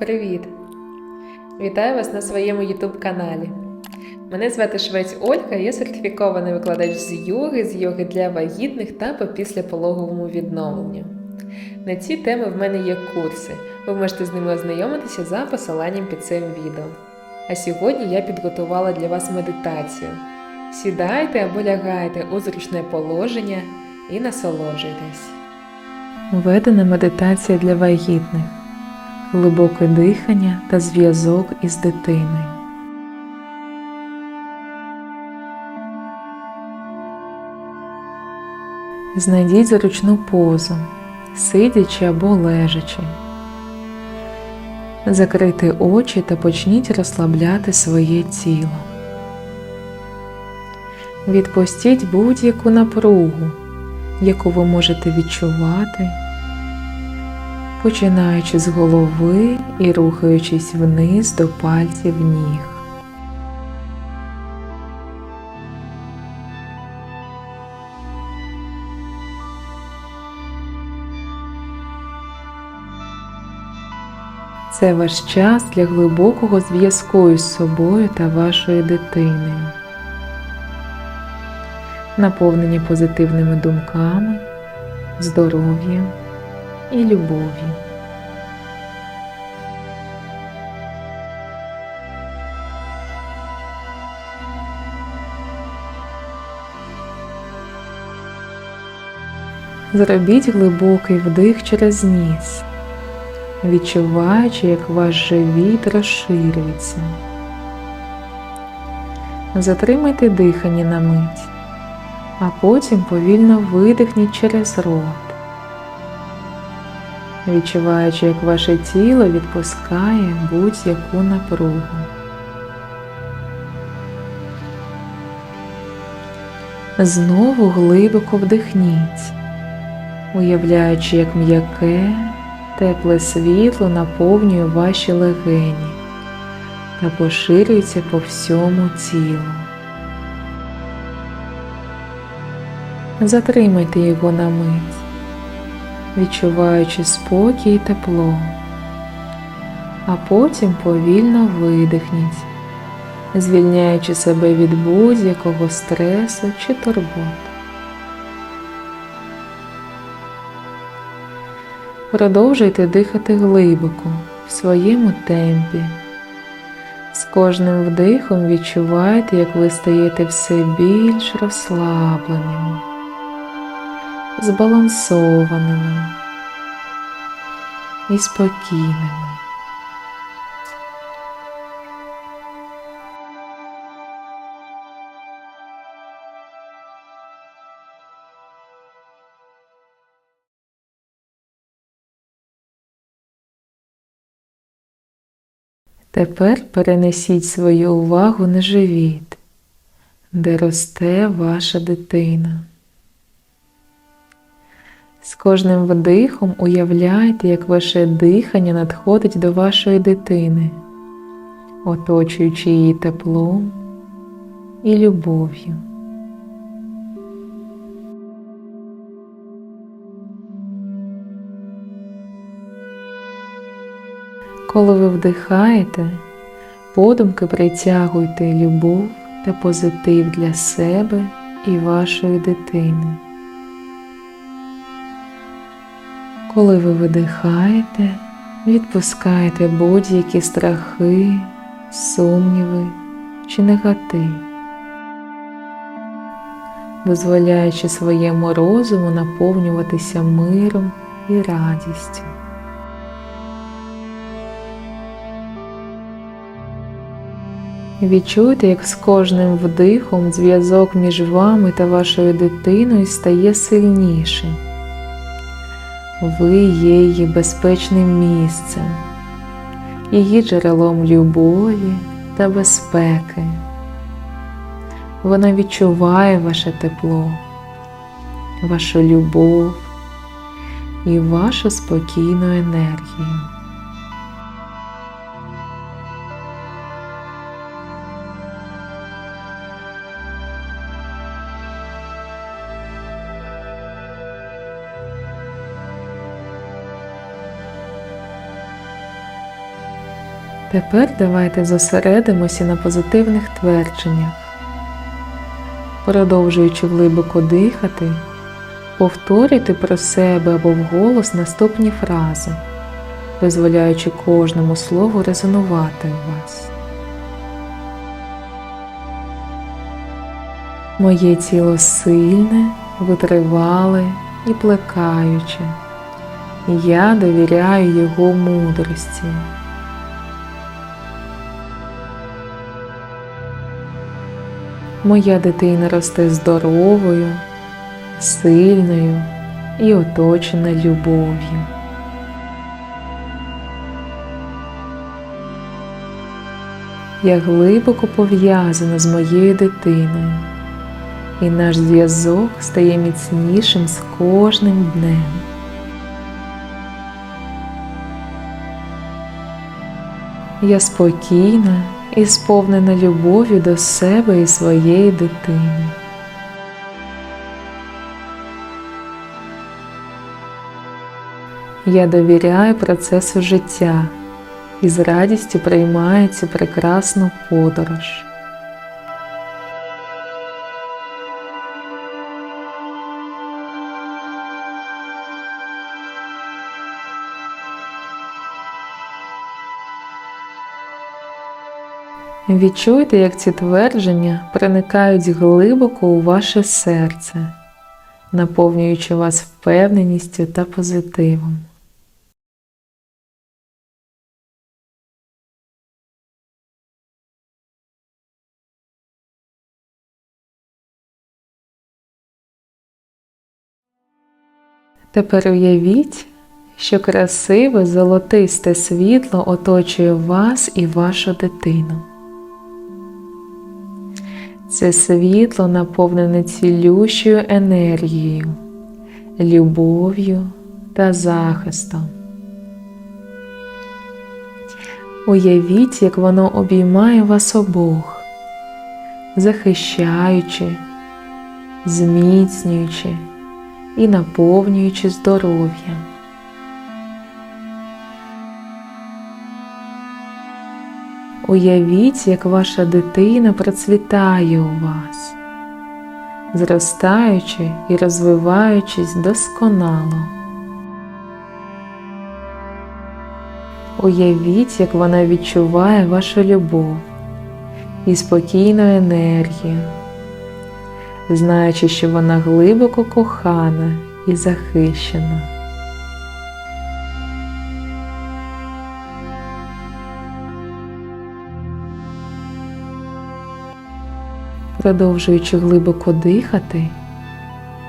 Привіт! Вітаю вас на своєму YouTube каналі. Мене звати Швець Ольга, я сертифікований викладач з йоги, з йоги для вагітних та по післяпологовому відновленню. На ці теми в мене є курси. Ви можете з ними ознайомитися за посиланням під цим відео. А сьогодні я підготувала для вас медитацію. Сідайте або лягайте у зручне положення і насолоджуйтесь. Введена медитація для вагітних глибоке дихання та зв'язок із дитиною. Знайдіть зручну позу, сидячи або лежачи. Закрийте очі та почніть розслабляти своє тіло. Відпустіть будь-яку напругу, яку ви можете відчувати починаючи з голови і рухаючись вниз до пальців ніг. Це ваш час для глибокого зв'язку із собою та вашою дитиною, наповнені позитивними думками, здоров'ям і любові. Зробіть глибокий вдих через ніс, відчуваючи, як ваш живіт розширюється. Затримайте дихання на мить, а потім повільно видихніть через рот відчуваючи, як ваше тіло відпускає будь-яку напругу. Знову глибоко вдихніть, уявляючи, як м'яке, тепле світло наповнює ваші легені та поширюється по всьому тілу. Затримайте його на мить відчуваючи спокій і тепло, а потім повільно видихніть, звільняючи себе від будь-якого стресу чи турбот. Продовжуйте дихати глибоко в своєму темпі. З кожним вдихом відчувайте, як ви стаєте все більш розслабленими збалансованими і спокійними. Тепер перенесіть свою увагу на живіт, де росте ваша дитина. З кожним вдихом уявляйте, як ваше дихання надходить до вашої дитини, оточуючи її теплом і любов'ю. Коли ви вдихаєте, подумки притягуйте любов та позитив для себе і вашої дитини. Коли ви видихаєте, відпускаєте будь-які страхи, сумніви чи негатив, дозволяючи своєму розуму наповнюватися миром і радістю. Відчуйте, як з кожним вдихом зв'язок між вами та вашою дитиною стає сильнішим. Ви є її безпечним місцем, її джерелом любові та безпеки. Вона відчуває ваше тепло, вашу любов і вашу спокійну енергію. Тепер давайте зосередимося на позитивних твердженнях. Продовжуючи глибоко дихати, повторюйте про себе або вголос наступні фрази, дозволяючи кожному слову резонувати у вас. Моє тіло сильне, витривале і плекаюче. Я довіряю його мудрості. Моя дитина росте здоровою, сильною і оточена любов'ю. Я глибоко пов'язана з моєю дитиною, і наш зв'язок стає міцнішим з кожним днем. Я спокійна і сповнена любов'ю до себе і своєї дитини. Я довіряю процесу життя і з радістю приймаю цю прекрасну подорож. Відчуйте, як ці твердження проникають глибоко у ваше серце, наповнюючи вас впевненістю та позитивом. Тепер уявіть, що красиве золотисте світло оточує вас і вашу дитину. Це світло наповнене цілющою енергією, любов'ю та захистом. Уявіть, як воно обіймає вас обох, захищаючи, зміцнюючи і наповнюючи здоров'ям. Уявіть, як ваша дитина процвітає у вас, зростаючи і розвиваючись досконало. Уявіть, як вона відчуває вашу любов і спокійну енергію, знаючи, що вона глибоко кохана і захищена. Продовжуючи глибоко дихати,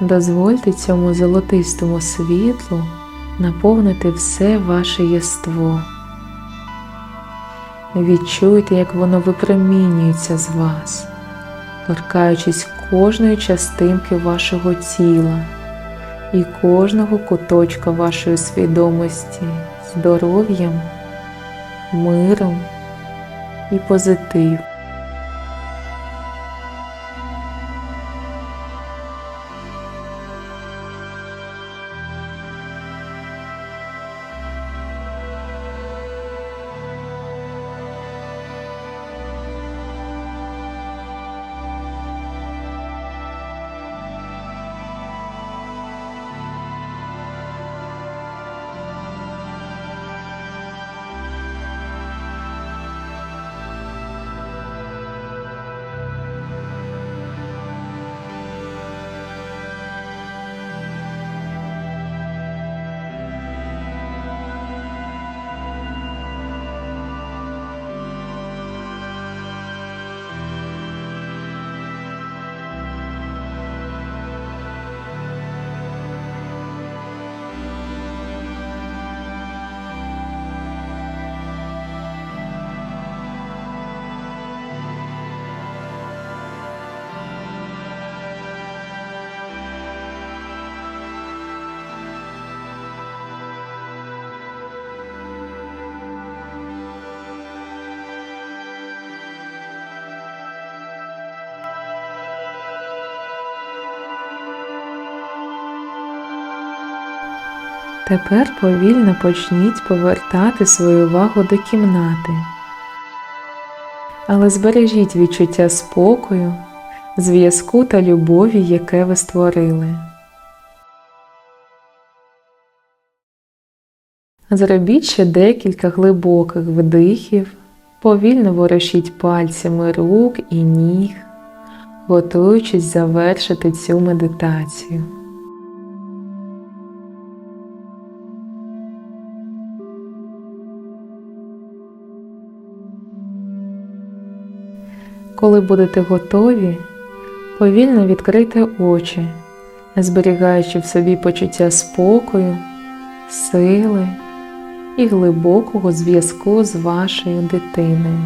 дозвольте цьому золотистому світлу наповнити все ваше єство. Відчуйте, як воно випромінюється з вас, торкаючись кожної частинки вашого тіла і кожного куточка вашої свідомості здоров'ям, миром і позитивом. Тепер повільно почніть повертати свою увагу до кімнати, але збережіть відчуття спокою, зв'язку та любові, яке ви створили. Зробіть ще декілька глибоких вдихів, повільно ворушіть пальцями рук і ніг, готуючись завершити цю медитацію. Коли будете готові, повільно відкрийте очі, зберігаючи в собі почуття спокою, сили і глибокого зв'язку з вашою дитиною.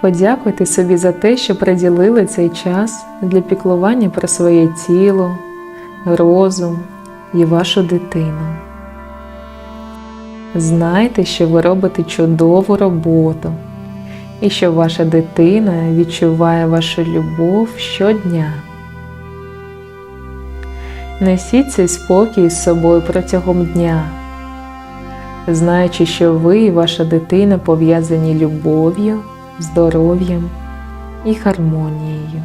Подякуйте собі за те, що приділили цей час для піклування про своє тіло, розум і вашу дитину. Знайте, що ви робите чудову роботу і що ваша дитина відчуває вашу любов щодня. Несіть цей спокій з собою протягом дня, знаючи, що ви і ваша дитина пов'язані любов'ю, здоров'ям і гармонією.